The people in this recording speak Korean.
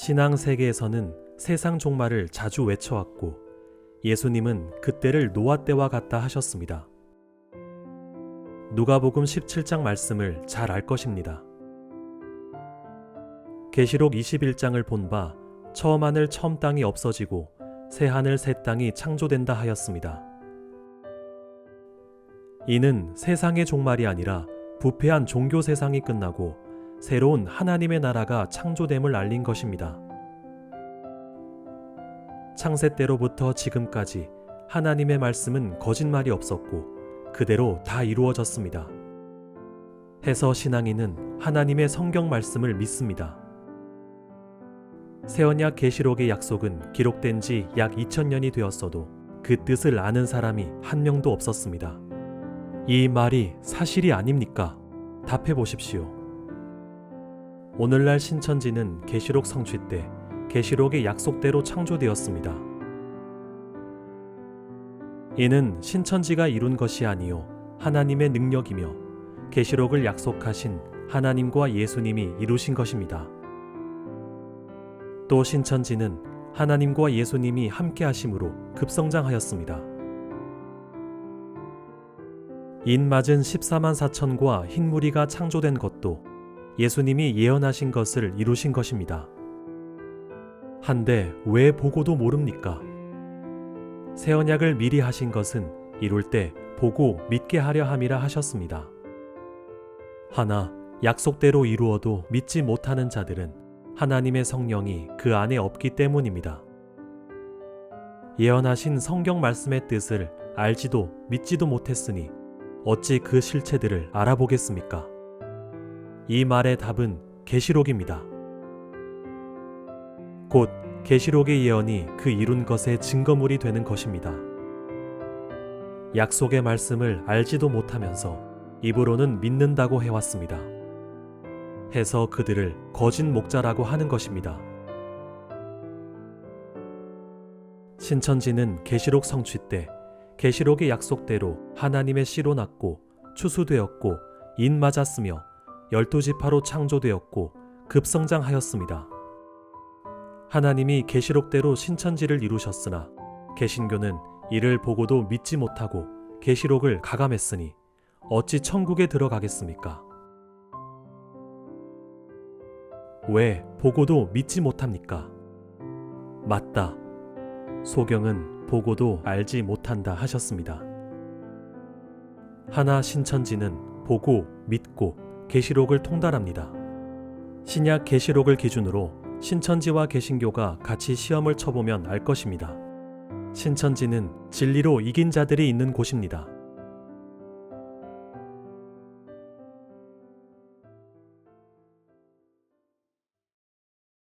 신앙 세계에서는 세상 종말을 자주 외쳐왔고 예수님은 그때를 노아 때와 같다 하셨습니다. 누가복음 17장 말씀을 잘 알 것입니다. 계시록 21장을 본 바 처음 하늘 처음 땅이 없어지고 새 하늘 새 땅이 창조된다 하였습니다. 이는 세상의 종말이 아니라 부패한 종교 세상이 끝나고 새로운 하나님의 나라가 창조됨을 알린 것입니다. 창세 때로부터 지금까지 하나님의 말씀은 거짓말이 없었고 그대로 다 이루어졌습니다. 해서 신앙인은 하나님의 성경 말씀을 믿습니다. 새언약 계시록의 약속은 기록된 지 약 2000년이 되었어도 그 뜻을 아는 사람이 한 명도 없었습니다. 이 말이 사실이 아닙니까? 답해 보십시오. 오늘날 신천지는 계시록 성취 때 계시록의 약속대로 창조되었습니다. 이는 신천지가 이룬 것이 아니요 하나님의 능력이며 계시록을 약속하신 하나님과 예수님이 이루신 것입니다. 또 신천지는 하나님과 예수님이 함께 하심으로 급성장하였습니다. 인 맞은 14만 4천과 흰무리가 창조된 것도 예수님이 예언하신 것을 이루신 것입니다. 한데 왜 보고도 모릅니까? 새 언약을 미리 하신 것은 이룰 때 보고 믿게 하려 함이라 하셨습니다. 하나 약속대로 이루어도 믿지 못하는 자들은 하나님의 성령이 그 안에 없기 때문입니다. 예언하신 성경 말씀의 뜻을 알지도 믿지도 못했으니 어찌 그 실체들을 알아보겠습니까? 이 말의 답은 계시록입니다. 곧 계시록의 예언이 그 이룬 것의 증거물이 되는 것입니다. 약속의 말씀을 알지도 못하면서 입으로는 믿는다고 해왔습니다. 해서 그들을 거짓 목자라고 하는 것입니다. 신천지는 계시록 성취 때 계시록의 약속대로 하나님의 씨로 났고 추수되었고 인 맞았으며 열두 지파로 창조되었고 급성장하였습니다. 하나님이 계시록대로 신천지를 이루셨으나 개신교는 이를 보고도 믿지 못하고 계시록을 가감했으니 어찌 천국에 들어가겠습니까? 왜 보고도 믿지 못합니까? 맞다. 소경은 보고도 알지 못한다 하셨습니다. 하나 신천지는 보고 믿고 계시록을 통달합니다. 신약 계시록을 기준으로 신천지와 개신교가 같이 시험을 쳐보면 알 것입니다. 신천지는 진리로 이긴 자들이 있는 곳입니다.